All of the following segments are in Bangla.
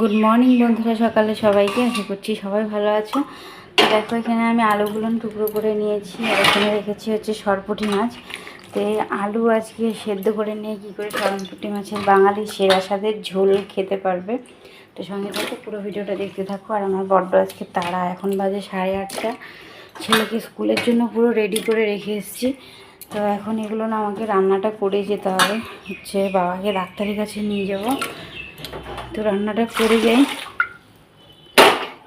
গুড মর্নিং বন্ধুরা, সকালে সবাইকে। আশা করছি সবাই ভালো আছো। দেখো, এখানে আমি আলুগুলো টুকরো করে নিয়েছি। আর এখানে রেখেছি হচ্ছে সরপুটি মাছ। তো আলু আজকে সেদ্ধ করে নিয়ে কী করে সরপুটি মাছের বাঙালি সেরা স্বাদের ঝোল খেতে পারবে। তো সঙ্গে থাকো, পুরো ভিডিওটা দেখতে থাকো। আর আমার বড্ড আজকে তারা এখন বাজে সাড়ে আটটা। ছেলেকে স্কুলের জন্য পুরো রেডি করে রেখে এসেছি। তো এখন এগুলো না আমাকে রান্নাটা করে যেতে হবে। হচ্ছে বাবাকে ডাক্তারের কাছে নিয়ে যাব। তো রান্নাটা করে যাই।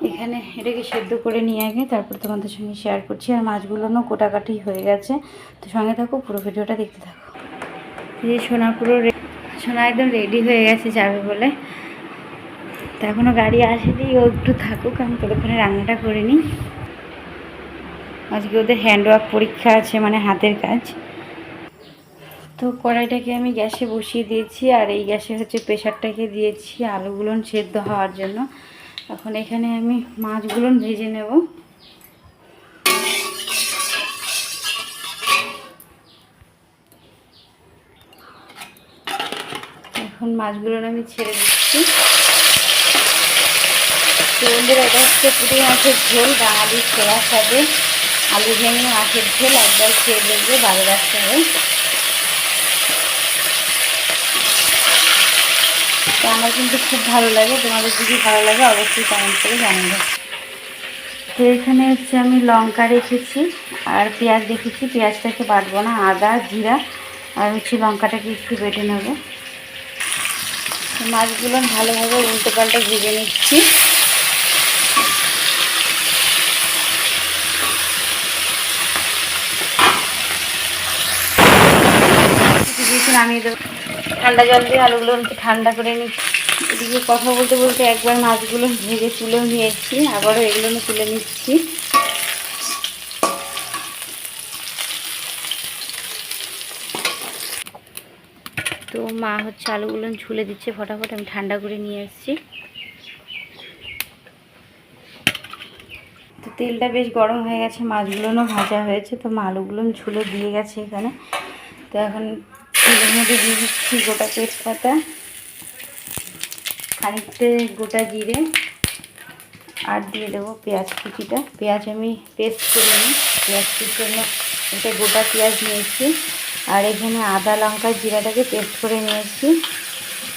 এখানে এটাকে সেদ্ধ করে নিয়ে আগে তারপর তোমাদের সঙ্গে শেয়ার করছি। আর মাছগুলোও কোটাকাটি হয়ে গেছে। তো সঙ্গে থাকো, পুরো ভিডিওটা দেখতে থাকো। যে সোনা পুরো সোনা একদম রেডি হয়ে গেছে যাবে বলে। তো এখনও গাড়ি আসেনি, ও একটু থাকুক, আমি ততক্ষণে রান্নাটা করে নিই। আজকে ওদের হ্যান্ডওয়ার্ক পরীক্ষা আছে মানে হাতের কাজ। তো কড়াইটাকে আমি গ্যাসে বসিয়ে দিয়েছি আর এই গ্যাসে হচ্ছে প্রেশারটাকে দিয়েছি আলুগুলো সেদ্ধ হওয়ার জন্য। এখন এখানে আমি মাছগুলো ভেজে নেব। এখন মাছগুলো আমি ছেড়ে দিচ্ছি। বন্ধুরা, এটা হচ্ছে পুঁটি মাছের ঝোল বাঙালি ছোলা সাথে আলু ভেঙে মাছের ঝোল একবার খেয়ে দেখবে ভালো লাগতে তো আমার কিন্তু খুব ভালো লাগে। তোমাদের যদি ভালো লাগে, অবশ্যই কমেন্ট করে জানাবে। তো এখানে হচ্ছে আমি লঙ্কা রেখেছি আর পেঁয়াজ রেখেছি। পেঁয়াজটাকে বাটবো না, আদা, জিরা আর হচ্ছে লঙ্কাটাকে একটু বেটে নেব। মাছগুলো ভালোভাবে উল্টো পাল্টা ভেজে নিচ্ছি। নামিয়ে দেবো। ঠান্ডা জল দিয়ে আলুগুলো ঠান্ডা করে নিচ্ছি এদিকে কথা বলতে বলতে একবার মাছগুলো ভেজে তুলেও নিয়েছি, আবারও এগুলো তুলে নিচ্ছি। তো মা হচ্ছে আলুগুলো ছুলে দিচ্ছে, ফটাফট আমি ঠান্ডা করে নিয়ে এসেছি তো তেলটা বেশ গরম হয়ে গেছে মাছগুলোও ভাজা হয়েছে, তো মা আলুগুলো ছুলে দিয়ে গেছে এখানে। তো এখন তেলের মধ্যে দিয়ে দিচ্ছি গোটা তেজপাতা, খানিকটা গোটা জিরে, আর দিয়ে দেবো পেঁয়াজ কুচিটা। পেঁয়াজ আমি পেস্ট করে নিই। পেঁয়াজ কুচির জন্য এটা গোটা পেঁয়াজ নিয়েছি, আর এখানে আদা, লঙ্কা, জিরাটাকে পেস্ট করে নিয়েছি।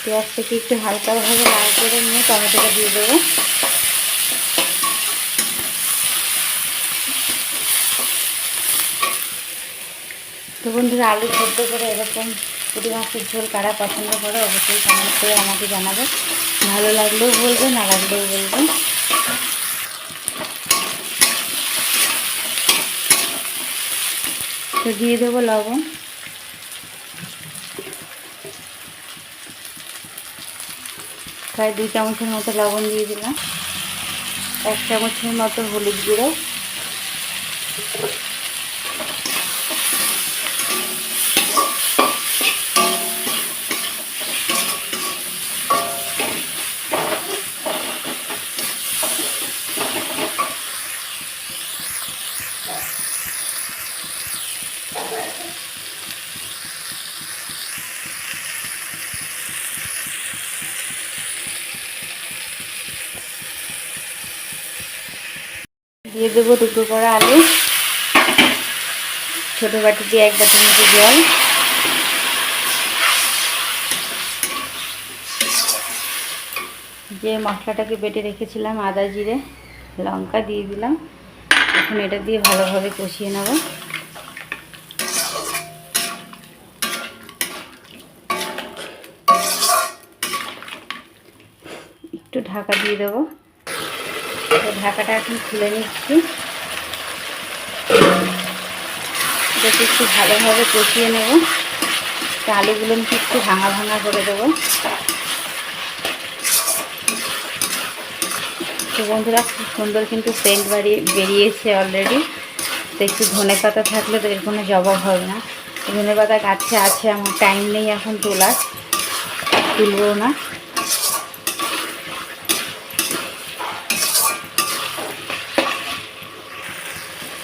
পেঁয়াজটাকে একটু হালকাভাবে লাল করে নিয়ে টমেটোটা দিয়ে দেবো। তো বন্ধুরা, আলু সেদ্ধ করে এরকম পুঁটি মাছের ঝোল কারা পছন্দ করে অবশ্যই কমেন্ট করে আমাকে জানাবে। ভালো লাগলেও বলবে না লাগলেও বলবে তো দিয়ে দেবো লবণ। প্রায় দুই চামচের মতো লবণ দিয়ে দিলাম। এক চামচের মতো হলুদ গুঁড়ো। দিয়ে দেবো দুটো করা আলু। ছোটো বাটি দিয়ে এক বাটির মতো জল। যে মশলাটাকে বেটে রেখেছিলাম আদা, জিরে, লঙ্কা দিয়ে দিলাম। এখন এটা দিয়ে ভালোভাবে কষিয়ে নেব। একটু ঢাকা দিয়ে দেবো। ঢাকাটা এখন খুলে নিচ্ছি। এটাকে একটু ভালোভাবে কষিয়ে নেব। আলুগুলো একটু ভাঙা ভাঙা করে দেবো। তো বন্ধুরা, খুব সুন্দর কিন্তু সেন্ট বাড়ি, বেরিয়েছে অলরেডি তো একটু ধনে পাতা থাকলে তো এর কোনো জবাব হবে না। ধনে পাতা গাছে আছে, আমার টাইম নেই এখন তোলার। তুলবো না।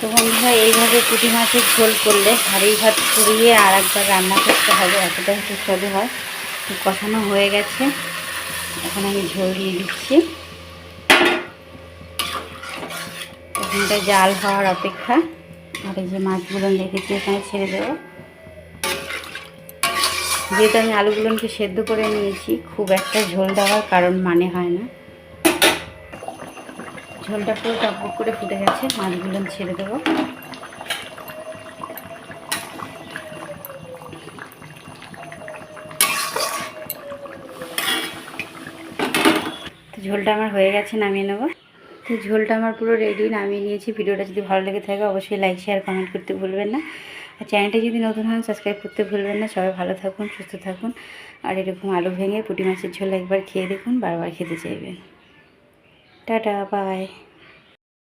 তো বন্ধুরা, এইভাবে পুঁটি মাছের ঝোল করলে হাঁড়ি ভাত পুড়িয়ে আর একবার রান্না করতে হবে, এতটাই সুস্বাদু হয়। কষানো হয়ে গেছে। এখন আমি ঝোল দিয়ে দিচ্ছি। এখানটা জাল হওয়ার অপেক্ষা। আর এই যে মাছগুলো রেখেছি, এখানে ছেড়ে দেবো। যেহেতু আমি আলুগুলোকে সেদ্ধ করে নিয়েছি, খুব একটা ঝোল দেওয়ার কারণ মানে হয় না। ঝোলটা পুরো টকবক করে ফুটে গেছে, মাছগুলো ছেড়ে দেবো। তো ঝোলটা আমার হয়ে গেছে, নামিয়ে নেব। তো ঝোলটা আমার পুরো রেডি নামিয়ে নিয়েছি। ভিডিওটা যদি ভালো লেগে থাকে, অবশ্যই লাইক শেয়ার কমেন্ট করতে ভুলবেন না। আর চ্যানেলটা যদি নতুন হন সাবস্ক্রাইব করতে ভুলবেন না। সবাই ভালো থাকুন, সুস্থ থাকুন। আর এরকম আলু ভেঙে পুঁটি মাছের ঝোল একবার খেয়ে দেখুন, বারবার খেতে চাইবেন। Tata bye